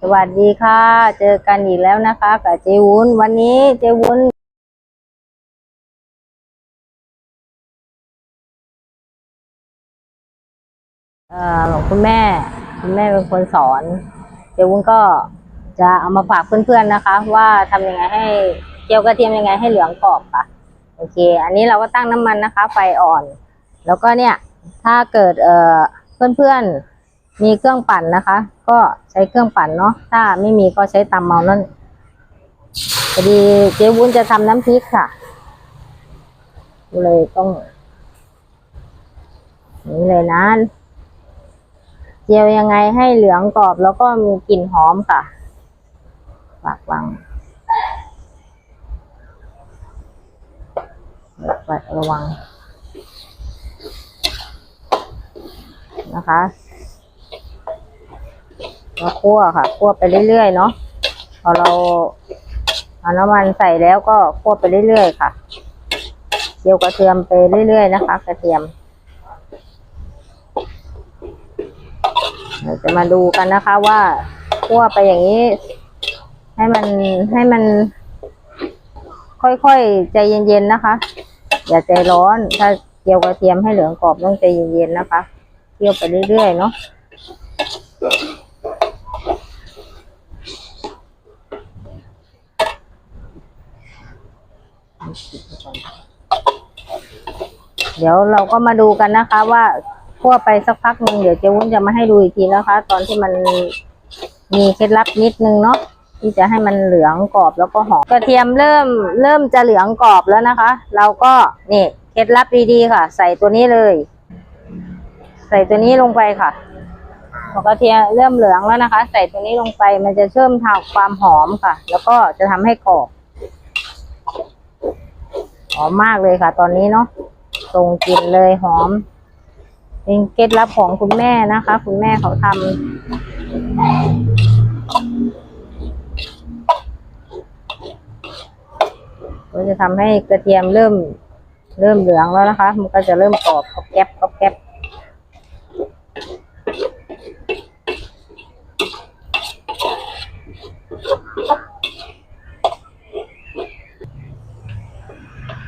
สวัสดีค่ะ เจอกันอีกแล้วนะคะกับเจวุ้น วันนี้เจวุ้นเอ่อของคุณแม่ คุณแม่เป็นคนสอน เจวุ้นก็จะเอามาฝากเพื่อนๆนะคะ ว่าทำยังไงให้เจียวกระเทียมยังไงให้เหลืองกรอบค่ะโอเค อันนี้เราก็ตั้งน้ำมันนะคะ ไฟอ่อน แล้วก็เนี่ย ถ้าเกิดเอ่อเพื่อนๆ มีเครื่องปั่นนะคะ ก็ใช้เครื่องปั่นเนาะถ้าไม่มีก็ใช้ตำเมานั่นพอดีเจ๊วุ้นจะทำน้ำพริกค่ะก็เลยต้องนี่เลยนะเจียวยังไงให้เหลืองกรอบแล้วก็มีกลิ่นหอมค่ะฝากวางระวังนะคะ แล้วคั่วค่ะ คั่วไปเรื่อยๆเนาะพอเราเอาน้ำมันใส่แล้วก็คั่วไปเรื่อยๆค่ะเจียวกระเทียมไปเรื่อยๆนะคะ กระเทียมเราจะมาดูกันนะคะว่าคั่วไปอย่างนี้ ให้มันให้มัน ค่อยๆใจเย็นๆนะคะ อย่าใจร้อนถ้าเจียวกระเทียมให้เหลืองกรอบต้องใจเย็นๆนะคะเคี่ยวไปเรื่อยๆเนาะ เดี๋ยวเราก็มาดูกันนะคะ ว่าคั่วไปสักพักหนึ่งเดี๋ยวเจวุ้นจะมาให้ดูอีกทีนะคะ ตอนที่มันมีเคล็ดลับนิดนึงเนาะที่จะให้มันเหลืองกรอบแล้วก็หอมกระเทียมเริ่มเริ่มจะเหลืองกรอบแล้วนะคะ เราก็นี่เคล็ดลับดีๆค่ะ ใส่ตัวนี้เลย ใส่ตัวนี้ลงไปค่ะพอกระเทียมเริ่มเหลืองแล้วนะคะ ใส่ตัวนี้ลงไปมันจะเชื่อมทางความหอมค่ะ แล้วก็จะทำให้กรอบ หอมมากเลยค่ะ ตอนนี้เนาะส่งกลิ่นเลยหอม เป็นเคล็ดลับของคุณแม่นะคะ คุณแม่เขาทำก็จะทำให้กระเทียมเริ่มเริ่มเหลืองแล้วนะคะ มันก็จะเริ่มกรอบกรอบแก๊บกรอบแก๊บ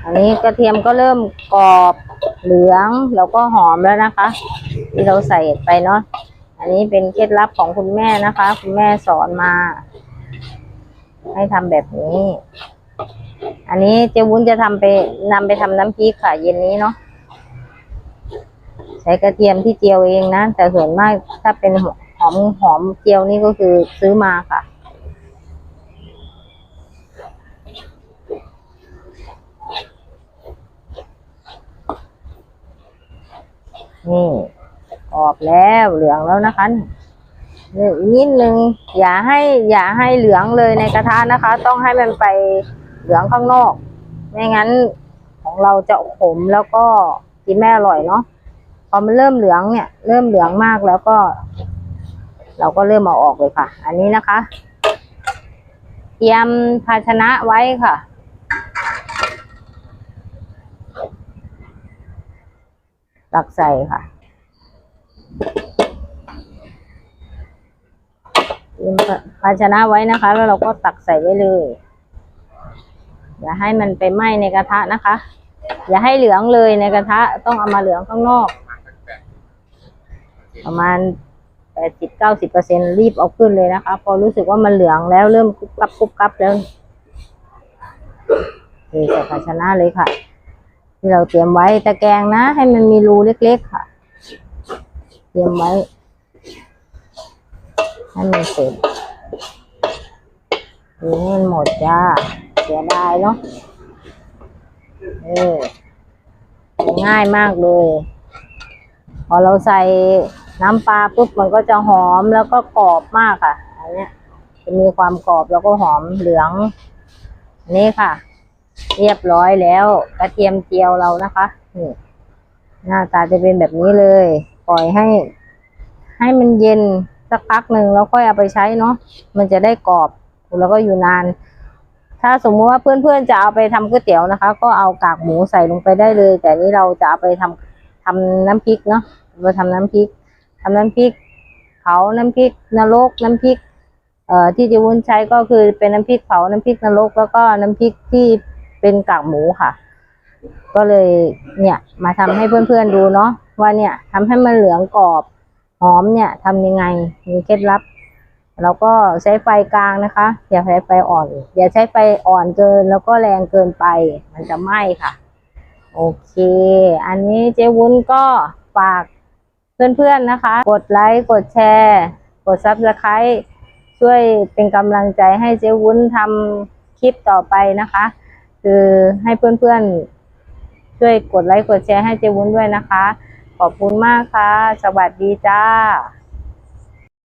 อันนี้กระเทียมก็เริ่มกรอบเหลืองแล้วก็หอมแล้วนะคะ ที่เราใส่ไปเนาะอันนี้เป็นเคล็ดลับของคุณแม่นะคะ คุณแม่สอนมา ให้ทำแบบนี้ อันนี้เจวุ้นจะทำไปนำไปทำน้ำพริกค่ะ เย็นนี้เนาะใช้กระเทียมที่เจียวเองนะแต่ส่วนมากถ้าเป็นหอมหอมเจียวนี่ก็คือซื้อมาค่ะ นี่กรอบแล้วเหลืองแล้วนะคะนิดนึงอย่าให้อย่าให้เหลืองเลยในกระทะนะคะ ต้องให้มันไปเหลืองข้างนอก ไม่งั้นของเราจะขมแล้วก็กินไม่อร่อยเนาะพอมันเริ่มเหลืองเนี่ย เริ่มเหลืองมากแล้วก็ เราก็เริ่มเอาออกเลยค่ะ อันนี้นะคะ เตรียมภาชนะไว้ค่ะ ตักใส่ค่ะเตรียมภาชนะไว้นะคะ แล้วเราก็ตักใส่ไว้เลย อย่าให้มันไปไหม้ในกระทะนะคะ อย่าให้เหลืองเลยในกระทะต้องเอามาเหลืองข้างนอก ประมาณแปดสิบเก้าสิบเปอร์เซ็นรีบเอาขึ้นเลยนะคะ พอรู้สึกว่ามันเหลืองแล้วเริ่มกรุบกรับกรุบกรับแล้วเทใส่ภาชนะเลยค่ะ ที่เราเตรียมไว้ตะแกรงนะ ให้มันมีรูเล็กๆค่ะ เตรียมไว้ ให้มันเสร็จนี่หมันหมดจ้า เสียดายเนาะเออง่ายมากเลย พอเราใส่น้ำปลาปุ๊บมันก็จะหอมแล้วก็กรอบมากค่ะ อันเนี้ยจะมีความกรอบแล้วก็หอมเหลือง นี่ค่ะ เรียบร้อยแล้ว กระเทียมเจียวเรานะคะนี่หน้าตาจะเป็นแบบนี้เลย ปล่อยให้ ให้มันเย็นสักพักหนึ่งแล้วค่อยเอาไปใช้เนาะมันจะได้กรอบแล้วก็อยู่นาน ถ้าสมมุติว่าเพื่อนๆจะเอาไปทำก๋วยเตี๋ยวนะคะ ก็เอากากหมูใส่ลงไปได้เลย แต่นี้เราจะเอาไปทำทำน้ำพริกเนาะไปทำน้ำพริกทำน้ำพริกเผาน้ำพริกนรกน้ำพริก เอ่อที่เจวุ้นใช้ก็คือเป็นน้ำพริกเผาน้ำพริกนรกแล้วก็น้ำพริกที่ เป็นกากหมูค่ะ ก็เลยเนี่ยมาทำให้เพื่อนๆดูเนาะว่าเนี่ยทำให้มันเหลืองกรอบหอมเนี่ยทำยังไงมีเคล็ดลับแล้วก็ใช้ไฟกลางนะคะ อย่าใช้ไฟอ่อน อย่าใช้ไฟอ่อนเกินแล้วก็แรงเกินไป มันจะไหม้ค่ะ โอเค อันนี้เจ๊วุ้นก็ฝากเพื่อนๆนะคะ กดไลค์กดแชร์ กดซับสไครต์ช่วยเป็นกำลังใจให้เจ๊วุ้นทำคลิปต่อไปนะคะ คือให้เพื่อนๆ ช่วยกดไลค์กดแชร์ให้เจวุ้นด้วยนะคะ ขอบคุณมากค่ะ สวัสดีจ้า